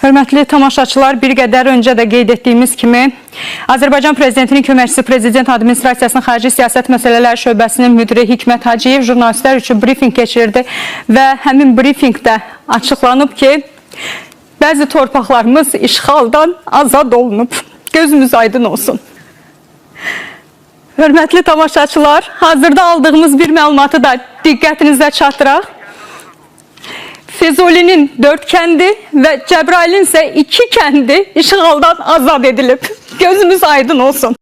Hörmətli tamaşaçılar, bir qədər öncə də qeyd etdiyimiz kimi Azərbaycan Prezidentinin köməkçisi Prezident Administrasiyasının Xarici Siyasət Məsələləri Şöbəsinin müdiri Hikmət Hacıyev jurnalistlər üçün brifinq keçirdi və həmin brifinqdə açıqlanıb ki, bəzi torpaqlarımız işğaldan azad olunub. Gözümüz aydın olsun. Hörmətli tamaşaçılar, hazırda aldığımız bir məlumatı da diqqətinizə çatdıraq. Füzuli'nin dört kendi ve Cebrail'in ise iki kendi işgaldan azat edilip gözümüz aydın olsun.